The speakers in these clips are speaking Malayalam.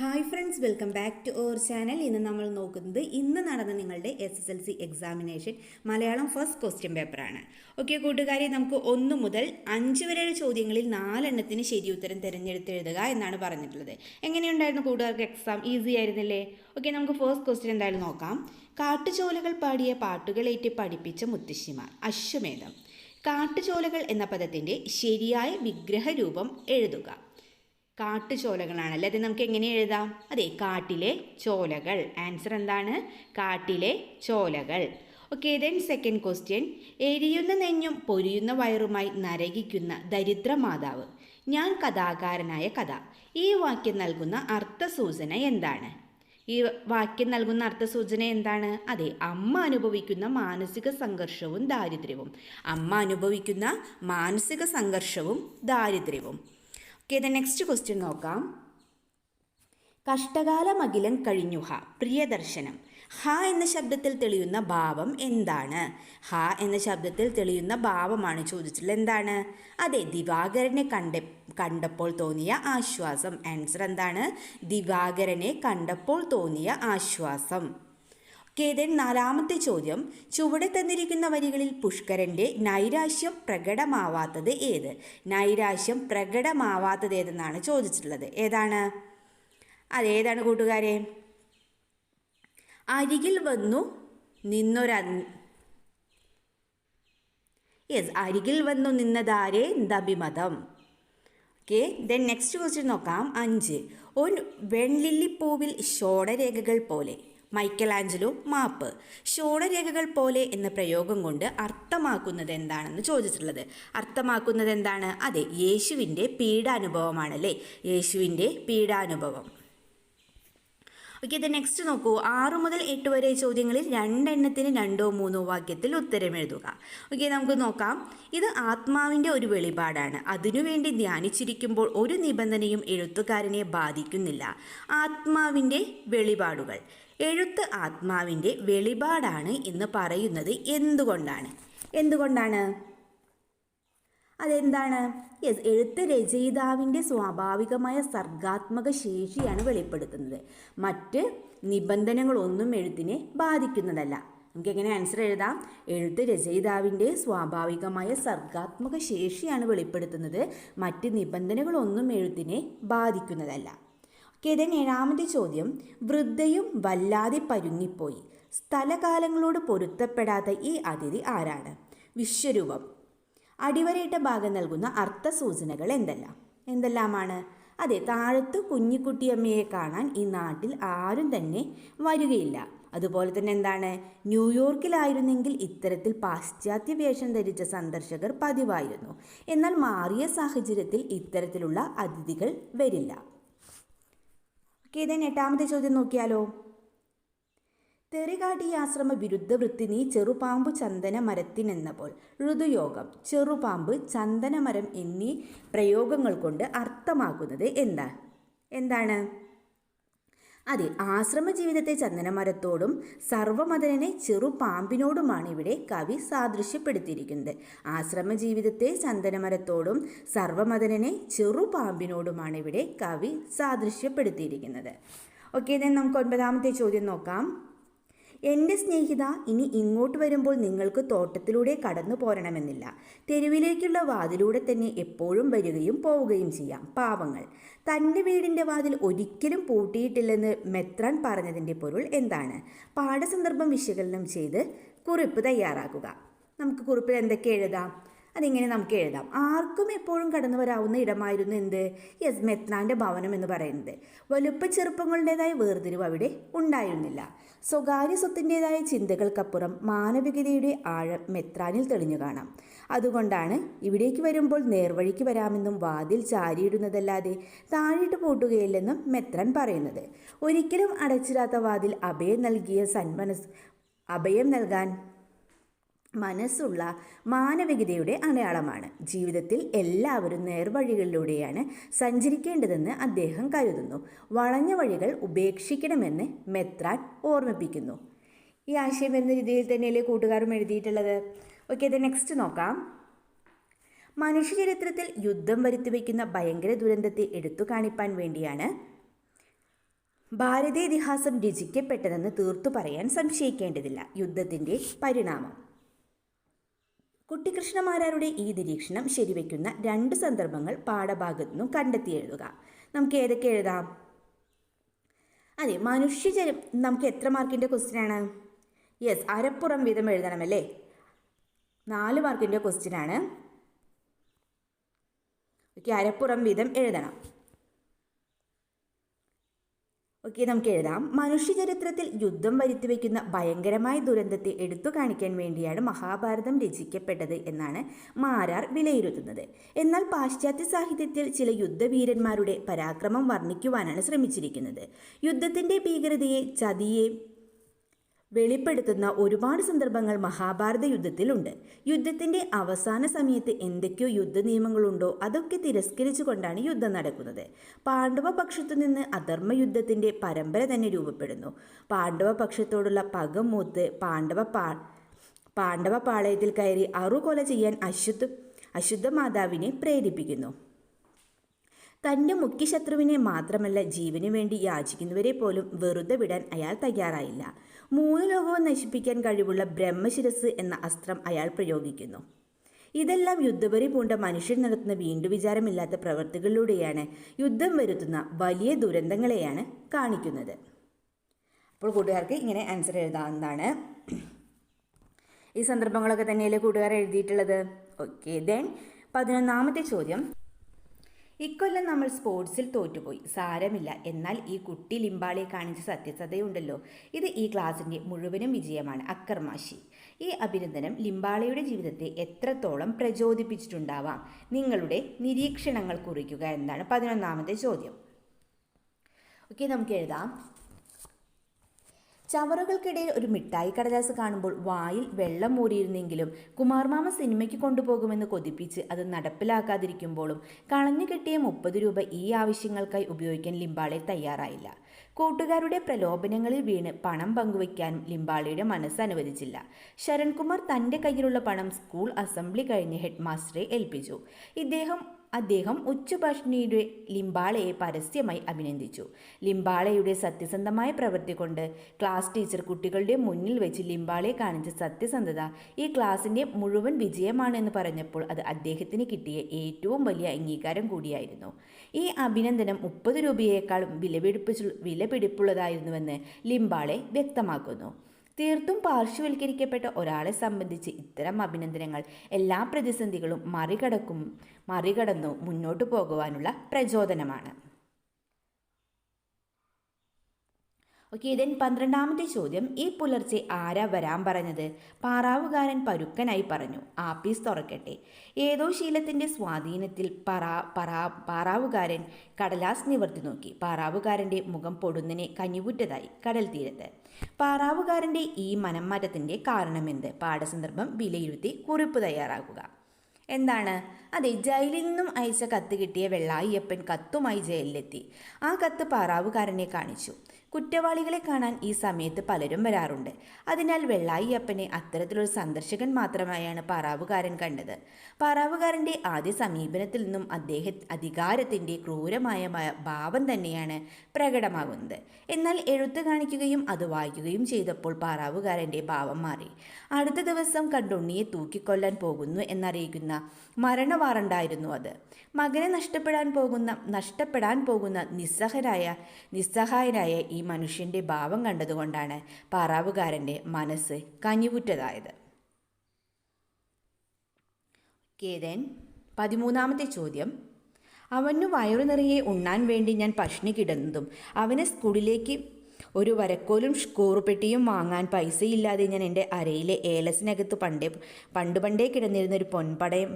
Hi friends welcome back to our channel ഇന്ന് നമ്മൾ നോക്കുന്നത് ഇന്ന് നടന്ന നിങ്ങളുടെ S S L C examination Malayalam first question പേപ്പറാണ് ഓക്കെ കൂട്ടുകാരി നമുക്ക് ഒന്ന് മുതൽ അഞ്ച് വരെയുള്ള ചോദ്യങ്ങളിൽ നാലെണ്ണത്തിന് ശരി ഉത്തരം തിരഞ്ഞെടുത്ത് എഴുതുക എന്നാണ് പറഞ്ഞിട്ടുള്ളത്. എങ്ങനെയുണ്ടായിരുന്നു കൂട്ടുകാർക്ക് എക്സാം ഈസി ആയിരുന്നില്ലേ? ഓക്കെ നമുക്ക് ഫസ്റ്റ് ക്വസ്റ്റ്യൻ എന്തായാലും നോക്കാം. കാട്ടുചോലകൾ പാടിയ പാട്ടുകളേറ്റ് പഠിപ്പിച്ച മുത്തശ്ശിമാർ അശ്വമേധം. കാട്ടുചോലകൾ എന്ന പദത്തിന്റെ ശരിയായ വിഗ്രഹ രൂപം എഴുതുക. കാട്ടുചോലകളാണല്ലേ അത് നമുക്ക് എങ്ങനെ എഴുതാം? അതെ കാട്ടിലെ ചോലകൾ. ആൻസർ എന്താണ്? കാട്ടിലെ ചോലകൾ. ഓക്കെ ദെൻ സെക്കൻഡ് ക്വസ്റ്റ്യൻ എരിയുന്ന നെഞ്ഞും പൊരിയുന്ന വയറുമായി നരകിക്കുന്ന ദരിദ്ര മാതാവ്. ഞാൻ കഥാകാരനായ കഥ. ഈ വാക്യം നൽകുന്ന അർത്ഥസൂചന എന്താണ്? ഈ വാക്യം നൽകുന്ന അർത്ഥസൂചന എന്താണ്? അതെ അമ്മ അനുഭവിക്കുന്ന മാനസിക സംഘർഷവും ദാരിദ്ര്യവും. അമ്മ അനുഭവിക്കുന്ന മാനസിക സംഘർഷവും ദാരിദ്ര്യവും. ഓക്കെ ദ നെക്സ്റ്റ് ക്വസ്റ്റ്യൻ നോക്കാം. കഷ്ടകാലമകിലം കഴിഞ്ഞു ഹ പ്രിയദർശനം. ഹ എന്ന ശബ്ദത്തിൽ തെളിയുന്ന ഭാവം എന്താണ്? ഹ എന്ന ശബ്ദത്തിൽ തെളിയുന്ന ഭാവമാണ് ചോദിച്ചിട്ടുള്ളത്. എന്താണ്? അതെ ദിവാകരനെ കണ്ട കണ്ടപ്പോൾ തോന്നിയ ആശ്വാസം. ആൻസർ എന്താണ്? ദിവാകരനെ കണ്ടപ്പോൾ തോന്നിയ ആശ്വാസം. കേതൻ നാലാമത്തെ ചോദ്യം ചുവടെ തന്നിരിക്കുന്ന വരികളിൽ പുഷ്കരന്റെ നൈരാശ്യം പ്രകടമാവാത്തത് ഏത്? നൈരാശ്യം പ്രകടമാവാത്തത് ഏതെന്നാണ് ചോദിച്ചിട്ടുള്ളത്. ഏതാണ്? അതേതാണ് കൂട്ടുകാരെ? അരികിൽ വന്നു നിന്നൊര യെസ് അരികിൽ വന്നു നിന്നതാരെ? ദഭിമതം ഓക്കെ ദെൻ നെക്സ്റ്റ് ക്വസ്റ്റ്യൻ നോക്കാം. അഞ്ച്. ഒരു വെൺലില്ലിപ്പൂവിൽ ഷോടരേഖകൾ പോലെ. മൈക്കൽ ആഞ്ചലോ മാപ്പ്. ശോണരേഖകൾ പോലെ എന്ന പ്രയോഗം കൊണ്ട് അർത്ഥമാക്കുന്നത് എന്താണെന്ന് ചോദിച്ചിട്ടുള്ളത്. അർത്ഥമാക്കുന്നത് എന്താണ് അതെ യേശുവിന്റെ പീഡാനുഭവമാണല്ലേ? യേശുവിന്റെ പീഡാനുഭവം. ഓക്കെ ഇത് നെക്സ്റ്റ് നോക്കൂ. ആറ് മുതൽ എട്ട് വരെ ചോദ്യങ്ങളിൽ രണ്ടെണ്ണത്തിന് രണ്ടോ മൂന്നോ വാക്യത്തിൽ ഉത്തരം എഴുതുക. ഓക്കെ നമുക്ക് നോക്കാം. ഇത് ആത്മാവിന്റെ ഒരു വെളിപാടാണ്. അതിനുവേണ്ടി ധ്യാനിച്ചിരിക്കുമ്പോൾ ഒരു നിബന്ധനയും എഴുത്തുകാരനെ ബാധിക്കുന്നില്ല. ആത്മാവിന്റെ വെളിപാടുകൾ. എഴുത്ത് ആത്മാവിന്റെ വെളിപാടാണ് എന്ന് പറയുന്നത് എന്തുകൊണ്ടാണ്? എന്തുകൊണ്ടാണ്? അതെന്താണ്? യെസ് എഴുത്ത് രചയിതാവിന്റെ സ്വാഭാവികമായ സർഗാത്മക ശേഷിയാണ് വെളിപ്പെടുത്തുന്നത്. മറ്റ് നിബന്ധനകളൊന്നും എഴുത്തിനെ ബാധിക്കുന്നതല്ല. നമുക്ക് എങ്ങനെ ആൻസർ എഴുതാം? എഴുത്ത് രചയിതാവിന്റെ സ്വാഭാവികമായ സർഗാത്മക ശേഷിയാണ് വെളിപ്പെടുത്തുന്നത്. മറ്റ് നിബന്ധനകളൊന്നും എഴുത്തിനെ ബാധിക്കുന്നതല്ല. ഓക്കെ ദെൻ ഏഴാമത്തെ ചോദ്യം. വൃദ്ധയും വല്ലാതെ പരുങ്ങിപ്പോയി. സ്ഥലകാലങ്ങളോട് പൊരുത്തപ്പെടാത്ത ഈ അതിഥി ആരാണ്? വിശ്വരൂപം. അടിവരയിട്ട ഭാഗം നൽകുന്ന അർത്ഥസൂചനകൾ എന്തെല്ലാം? എന്തെല്ലാമാണ്? അതെ താഴത്ത് കുഞ്ഞിക്കുട്ടിയമ്മയെ കാണാൻ ഈ നാട്ടിൽ ആരും തന്നെ വരികയില്ല. അതുപോലെ തന്നെ എന്താണ്? ന്യൂയോർക്കിലായിരുന്നെങ്കിൽ ഇത്തരത്തിൽ പാശ്ചാത്യ വേഷം ധരിച്ച സന്ദർശകർ പതിവായിരുന്നു. എന്നാൽ മാറിയ സാഹചര്യത്തിൽ ഇത്തരത്തിലുള്ള അതിഥികൾ വരില്ല. ഓക്കെ ഇതന്നെ എട്ടാമത്തെ ചോദ്യം നോക്കിയാലോ? തെറികാട്ടി ആശ്രമ വിരുദ്ധ വൃത്തി നീ ചെറുപാമ്പ് ചന്ദന മരത്തിനെന്നപ്പോൾ ഋതുയോഗം. ചെറുപാമ്പ് ചന്ദനമരം എന്നീ പ്രയോഗങ്ങൾ കൊണ്ട് അർത്ഥമാക്കുന്നത് എന്താ? എന്താണ്? അതെ ആശ്രമ ജീവിതത്തെ ചന്ദനമരത്തോടും സർവമതനെ ചെറുപാമ്പിനോടുമാണ് ഇവിടെ കവി സാദൃശ്യപ്പെടുത്തിയിരിക്കുന്നത്. ആശ്രമ ജീവിതത്തെ ചന്ദനമരത്തോടും സർവമതനെ ചെറുപാമ്പിനോടുമാണ് ഇവിടെ കവി സാദൃശ്യപ്പെടുത്തിയിരിക്കുന്നത്. ഓക്കെ ദെൻ നമുക്ക് ഒൻപതാമത്തെ ചോദ്യം നോക്കാം. എന്റെ സ്നേഹിത ഇനി ഇങ്ങോട്ട് വരുമ്പോൾ നിങ്ങൾക്ക് തോട്ടത്തിലൂടെ കടന്നു പോരണമെന്നില്ല. തെരുവിലേക്കുള്ള വാതിലൂടെ തന്നെ എപ്പോഴും വരികയും പോവുകയും ചെയ്യാം. പാവങ്ങൾ. തന്റെ വീടിന്റെ വാതിൽ ഒരിക്കലും പൂട്ടിയിട്ടില്ലെന്ന് മെത്രാൻ പറഞ്ഞതിന്റെ പൊരുൾ എന്താണ്? പാഠസന്ദർഭം വിശകലനം ചെയ്ത് കുറിപ്പ് തയ്യാറാക്കുക. നമുക്ക് കുറിപ്പിൽ എന്തൊക്കെ എഴുതാം? അതിങ്ങനെ നമുക്ക് എഴുതാം. ആർക്കും എപ്പോഴും കടന്നു വരാവുന്ന ഇടമായിരുന്നു എന്ത്? യെസ് മെത്നാന്റെ ഭവനം എന്ന് പറയുന്നത്. വലുപ്പ ചെറുപ്പങ്ങളുടേതായ വേർതിരിവ് അവിടെ ഉണ്ടായിരുന്നില്ല. സ്വകാര്യ സ്വത്തിന്റെതായ ചിന്തകൾക്കപ്പുറം മാനവികതയുടെ ആഴം മെത്രാനിൽ തെളിഞ്ഞു കാണാം. അതുകൊണ്ടാണ് ഇവിടേക്ക് വരുമ്പോൾ നേർവഴിക്ക് വരാമെന്നും വാതിൽ ചാരിയിടുന്നതല്ലാതെ താഴിട്ട് പൂട്ടുകയില്ലെന്നും മെത്രാൻ പറയുന്നത്. ഒരിക്കലും അടച്ചിടാത്ത വാതിൽ അഭയം നൽകിയ സന്മനസ് അഭയം നൽകാൻ മനസ്സുള്ള മാനവികതയുടെ അടയാളമാണ്. ജീവിതത്തിൽ എല്ലാവരും നേർവഴികളിലൂടെയാണ് സഞ്ചരിക്കേണ്ടതെന്ന് അദ്ദേഹം കരുതുന്നു. വളഞ്ഞ വഴികൾ ഉപേക്ഷിക്കണമെന്ന് മെത്രാൻ ഓർമ്മിപ്പിക്കുന്നു. ഈ ആശയം എന്ന രീതിയിൽ തന്നെയല്ലേ കൂട്ടുകാരും എഴുതിയിട്ടുള്ളത്? ഓക്കെ അത് നെക്സ്റ്റ് നോക്കാം. മനുഷ്യചരിത്രത്തിൽ യുദ്ധം വരുത്തിവെക്കുന്ന ഭയങ്കര ദുരന്തത്തെ എടുത്തു കാണിപ്പാൻ വേണ്ടിയാണ് ഭാരതീയ ഇതിഹാസം രചിക്കപ്പെട്ടതെന്ന് തീർത്തു പറയാൻ സംശയിക്കേണ്ടതില്ല. യുദ്ധത്തിന്റെ പരിണാമം. കുട്ടിക്കൃഷ്ണമാരാരുടെ ഈ നിരീക്ഷണം ശരിവയ്ക്കുന്ന രണ്ട് സന്ദർഭങ്ങൾ പാഠഭാഗത്തു നിന്നും കണ്ടെത്തി എഴുതുക. നമുക്ക് ഏതൊക്കെ എഴുതാം? അതെ മനുഷ്യചരി നമുക്ക് എത്ര മാർക്കിന്റെ ക്വസ്റ്റ്യൻ ആണ്? യെസ് അരപ്പുറം വീതം എഴുതണമല്ലേ? നാല് മാർക്കിന്റെ ക്വസ്റ്റ്യൻ ആണ്. ഓക്കെ അരപ്പുറം വീതം എഴുതണം. ഓക്കെ നമുക്ക് എഴുതാം. മനുഷ്യചരിത്രത്തിൽ യുദ്ധം വരുത്തിവെക്കുന്ന ഭയങ്കരമായ ദുരന്തത്തെ എടുത്തു കാണിക്കാൻ വേണ്ടിയാണ് മഹാഭാരതം രചിക്കപ്പെട്ടത് എന്നാണ് മാരാർ വിലയിരുത്തുന്നത്. എന്നാൽ പാശ്ചാത്യ സാഹിത്യത്തിൽ ചില യുദ്ധവീരന്മാരുടെ പരാക്രമം വർണിക്കുവാനാണ് ശ്രമിച്ചിരിക്കുന്നത്. യുദ്ധത്തിന്റെ ഭീകരതയെ ചതിയെ വെളിപ്പെടുത്തുന്ന ഒരുപാട് സന്ദർഭങ്ങൾ മഹാഭാരത യുദ്ധത്തിലുണ്ട്. യുദ്ധത്തിന്റെ അവസാന സമയത്ത് എന്തൊക്കെയോ യുദ്ധ നിയമങ്ങളുണ്ടോ അതൊക്കെ തിരസ്കരിച്ചുകൊണ്ടാണ് യുദ്ധം നടക്കുന്നത്. പാണ്ഡവ പക്ഷത്തു നിന്ന് അധർമ്മ യുദ്ധത്തിന്റെ പരമ്പര തന്നെ രൂപപ്പെടുന്നു. പാണ്ഡവ പക്ഷത്തോടുള്ള പകം മൂത്ത് പാണ്ഡവ പാ പാണ്ഡവ പാളയത്തിൽ കയറി അറുകൊല ചെയ്യാൻ അശുദ്ധ അശുദ്ധ മാതാവിനെ പ്രേരിപ്പിക്കുന്നു. തന്റെ മുഖ്യ ശത്രുവിനെ മാത്രമല്ല ജീവന് വേണ്ടി യാചിക്കുന്നവരെ പോലും വെറുതെ വിടാൻ അയാൾ തയ്യാറായില്ല. മൂന്ന് ലോകവും നശിപ്പിക്കാൻ കഴിവുള്ള ബ്രഹ്മശിരസ് എന്ന അസ്ത്രം അയാൾ പ്രയോഗിക്കുന്നു. ഇതെല്ലാം യുദ്ധപരി പൂണ്ട മനുഷ്യൻ നടത്തുന്ന വീണ്ടു വിചാരമില്ലാത്ത പ്രവൃത്തികളിലൂടെയാണ് യുദ്ധം വരുത്തുന്ന വലിയ ദുരന്തങ്ങളെയാണ് കാണിക്കുന്നത്. അപ്പോൾ കൂട്ടുകാർക്ക് ഇങ്ങനെ ആൻസർ എഴുതാവുന്നതാണ്. ഈ സന്ദർഭങ്ങളൊക്കെ തന്നെയല്ലേ കൂട്ടുകാർ എഴുതിയിട്ടുള്ളത്? ഓക്കെ ദെൻ പതിനൊന്നാമത്തെ ചോദ്യം. ഇക്കൊല്ലം നമ്മൾ സ്പോർട്സിൽ തോറ്റുപോയി. സാരമില്ല. എന്നാൽ ഈ കുട്ടി ലിംബാളിയെ കാണിച്ച സത്യസതയുണ്ടല്ലോ ഇത് ഈ ക്ലാസിന്റെ മുഴുവനും വിജയമാണ്. അക്കർമാശി ഈ അഭിനന്ദനം ലിംബാളയുടെ ജീവിതത്തെ എത്രത്തോളം പ്രചോദിപ്പിച്ചിട്ടുണ്ടാവാം? നിങ്ങളുടെ നിരീക്ഷണങ്ങൾ കുറിക്കുക എന്നാണ് പതിനൊന്നാമത്തെ ചോദ്യം. ഓക്കെ നമുക്ക് എഴുതാം. ചവറുകൾക്കിടയിൽ ഒരു മിഠായി കടലാസ് കാണുമ്പോൾ വായിൽ വെള്ളം മൂറിയിരുന്നെങ്കിലും കുമാർമാമ സിനിമയ്ക്ക് കൊണ്ടുപോകുമെന്ന് കൊതിപ്പിച്ച് അത് നടപ്പിലാക്കാതിരിക്കുമ്പോഴും കളഞ്ഞു കിട്ടിയ മുപ്പത് രൂപ ഈ ആവശ്യങ്ങൾക്കായി ഉപയോഗിക്കാൻ ലിംബാളെ തയ്യാറായില്ല. കൂട്ടുകാരുടെ പ്രലോഭനങ്ങളിൽ വീണ് പണം പങ്കുവയ്ക്കാനും ലിംബാളിയുടെ മനസ്സ് അനുവദിച്ചില്ല. ശരൺകുമാർ തന്റെ കയ്യിലുള്ള പണം സ്കൂൾ അസംബ്ലി കഴിഞ്ഞ് ഹെഡ് മാസ്റ്ററെ ഏൽപ്പിച്ചു. ഇദ്ദേഹം അദ്ദേഹം ഉച്ചഭാഷിണിയുടെ ലിംബാളയെ പരസ്യമായി അഭിനന്ദിച്ചു. ലിംബാളയുടെ സത്യസന്ധമായ പ്രവൃത്തി കൊണ്ട് ക്ലാസ് ടീച്ചർ കുട്ടികളുടെ മുന്നിൽ വെച്ച് ലിംബാളയെ കാണിച്ച സത്യസന്ധത ഈ ക്ലാസിന്റെ മുഴുവൻ വിജയമാണെന്ന് പറഞ്ഞപ്പോൾ അത് അദ്ദേഹത്തിന് കിട്ടിയ ഏറ്റവും വലിയ അംഗീകാരം കൂടിയായിരുന്നു. ഈ അഭിനന്ദനം മുപ്പത് രൂപയേക്കാളും വിലപിടിപ്പിച്ചു വിലപിടിപ്പുള്ളതായിരുന്നുവെന്ന് ലിംബാളെ വ്യക്തമാക്കുന്നു. തീർത്തും പാർശ്വവൽക്കരിക്കപ്പെട്ട ഒരാളെ സംബന്ധിച്ച് ഇത്തരം അഭിനന്ദനങ്ങൾ എല്ലാ പ്രതിസന്ധികളും മറികടക്കും മറികടന്നു മുന്നോട്ടു പോകുവാനുള്ള പ്രചോദനമാണ്. ഓക്കെ ദെൻ പന്ത്രണ്ടാമത്തെ ചോദ്യം ഈ പുലർച്ചെ ആരാ വരാൻ പറഞ്ഞത്? പാറാവുകാരൻ പരുക്കനായി പറഞ്ഞു ആപ്പീസ് തുറക്കട്ടെ. ഏതോ ശീലത്തിന്റെ സ്വാധീനത്തിൽ പറാ പറാ പാറാവുകാരൻ കടലാസ് നിവർത്തി നോക്കി. പാറാവുകാരന്റെ മുഖം പൊടുന്നിനെ കനിവുറ്റതായി കടൽ തീരത്ത്. പാറാവുകാരന്റെ ഈ മനംമാറ്റത്തിന്റെ കാരണമെന്ത്? പാഠസന്ദർഭം വിലയിരുത്തി കുറിപ്പ് തയ്യാറാക്കുക. എന്താണ്? അതെ ജയിലിൽ നിന്നും അയച്ച കത്ത് കിട്ടിയ വെള്ളായിയപ്പൻ കത്തുമായി ജയിലിലെത്തി. ആ കത്ത് പാറാവുകാരനെ കാണിച്ചു. കുറ്റവാളികളെ കാണാൻ ഈ സമയത്ത് പലരും വരാറുണ്ട്. അതിനാൽ വെള്ളായിയപ്പനെ അത്തരത്തിലൊരു സന്ദർശകൻ മാത്രമായാണ് പാറാവുകാരൻ കണ്ടത്. പാറാവുകാരന്റെ ആദ്യ സമീപനത്തിൽ നിന്നും അദ്ദേഹ അധികാരത്തിന്റെ ക്രൂരമായ ഭാവം തന്നെയാണ് പ്രകടമാകുന്നത്. എന്നാൽ എഴുത്ത് കാണിക്കുകയും അത് വായിക്കുകയും ചെയ്തപ്പോൾ പാറാവുകാരന്റെ ഭാവം മാറി. അടുത്ത ദിവസം കണ്ടുണ്ണിയെ തൂക്കിക്കൊല്ലാൻ പോകുന്നു എന്നറിയിക്കുന്ന മരണവാറുണ്ടായിരുന്നു അത്. മകനെ നഷ്ടപ്പെടാൻ പോകുന്ന നഷ്ടപ്പെടാൻ പോകുന്ന നിസ്സഹരായ നിസ്സഹായരായ ഈ മനുഷ്യന്റെ ഭാവം കണ്ടതുകൊണ്ടാണ് പാറാവുകാരന്റെ മനസ്സ് കനിവുറ്റതായത്. കേതൻ പതിമൂന്നാമത്തെ ചോദ്യം. അവനു വയറു നിറയെ ഉണ്ണാൻ വേണ്ടി ഞാൻ പഷ്ണി കിടന്നതും അവനെ സ്കൂളിലേക്ക് ഒരു വരക്കോലും സ്കൂറുപെട്ടിയും വാങ്ങാൻ പൈസയില്ലാതെ ഞാൻ എന്റെ അരയിലെ ഏലസിനകത്ത് പണ്ടേ പണ്ട് പണ്ടേ കിടന്നിരുന്ന ഒരു പൊൻപടയം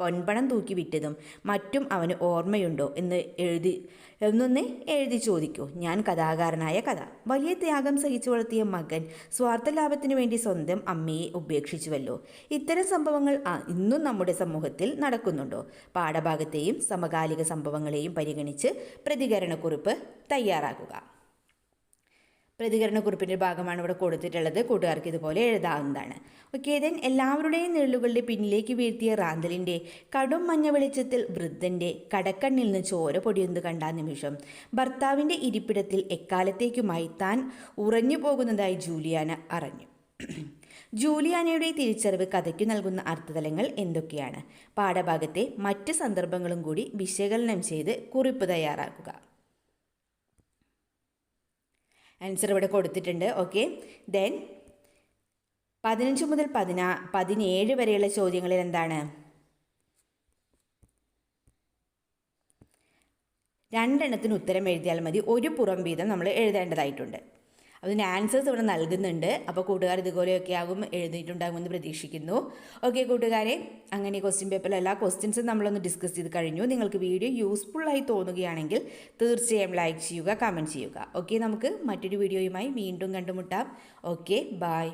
പൊൻപണം തൂക്കി വിറ്റതും മറ്റും അവന് ഓർമ്മയുണ്ടോ എന്ന് എഴുതി എന്നൊന്ന് എഴുതി ചോദിക്കൂ. ഞാൻ കഥാകാരനായ കഥ. വലിയ ത്യാഗം സഹിച്ചു വളർത്തിയ മകൻ സ്വാർത്ഥ ലാഭത്തിനു വേണ്ടി സ്വന്തം അമ്മയെ ഉപേക്ഷിച്ചുവല്ലോ. ഇത്തരം സംഭവങ്ങൾ ഇന്നും നമ്മുടെ സമൂഹത്തിൽ നടക്കുന്നുണ്ടോ? പാഠഭാഗത്തെയും സമകാലിക സംഭവങ്ങളെയും പരിഗണിച്ച് പ്രതികരണക്കുറിപ്പ് തയ്യാറാക്കുക. പ്രതികരണക്കുറിപ്പിന്റെ ഭാഗമാണ് ഇവിടെ കൊടുത്തിട്ടുള്ളത്. കൂട്ടുകാർക്ക് ഇതുപോലെ എഴുതാവുന്നതാണ്. ഓക്കെ ദെൻ എല്ലാവരുടെയും നിഴലുകളുടെ പിന്നിലേക്ക് വീഴ്ത്തിയ റാന്തലിന്റെ കടും മഞ്ഞ വെളിച്ചത്തിൽ വൃദ്ധന്റെ കടക്കണ്ണിൽ നിന്ന് ചോര പൊടിയുന്നത് കണ്ട നിമിഷം ഭർത്താവിന്റെ ഇരിപ്പിടത്തിൽ എക്കാലത്തേക്കുമായി താൻ ഉറഞ്ഞു പോകുന്നതായി ജൂലിയാന അറിഞ്ഞു. ജൂലിയാനയുടെ തിരിച്ചറിവ് കഥയ്ക്ക് നൽകുന്ന അർത്ഥതലങ്ങൾ എന്തൊക്കെയാണ്? പാഠഭാഗത്തെ മറ്റ് സന്ദർഭങ്ങളും കൂടി വിശകലനം ചെയ്ത് കുറിപ്പ് തയ്യാറാക്കുക. ആൻസർ ഇവിടെ കൊടുത്തിട്ടുണ്ട്. ഓക്കെ ദെൻ പതിനഞ്ച് മുതൽ പതിനാ പതിനേഴ് വരെയുള്ള ചോദ്യങ്ങളിൽ എന്താണ്? രണ്ടെണ്ണത്തിന് ഉത്തരം എഴുതിയാൽ മതി. ഒരു പുറം വീതം നമ്മൾ എഴുതേണ്ടതായിട്ടുണ്ട്. അതിന്റെ ആൻസേഴ്സ് ഇവിടെ നൽകുന്നുണ്ട്. അപ്പോൾ കൂട്ടുകാർ ഇതുപോലെയൊക്കെ ആകും എഴുതിയിട്ടുണ്ടാകുമെന്ന് പ്രതീക്ഷിക്കുന്നു. ഓക്കെ കൂട്ടുകാരെ അങ്ങനെ ക്വസ്റ്റ്യൻ പേപ്പറിൽ എല്ലാ ക്വസ്റ്റ്യൻസും നമ്മളൊന്ന് ഡിസ്കസ് ചെയ്ത് കഴിഞ്ഞു. നിങ്ങൾക്ക് വീഡിയോ യൂസ്ഫുള്ളായി തോന്നുകയാണെങ്കിൽ തീർച്ചയായും ലൈക്ക് ചെയ്യുക കമന്റ് ചെയ്യുക. ഓക്കെ നമുക്ക് മറ്റൊരു വീഡിയോയുമായി വീണ്ടും കണ്ടുമുട്ടാം. Okay bye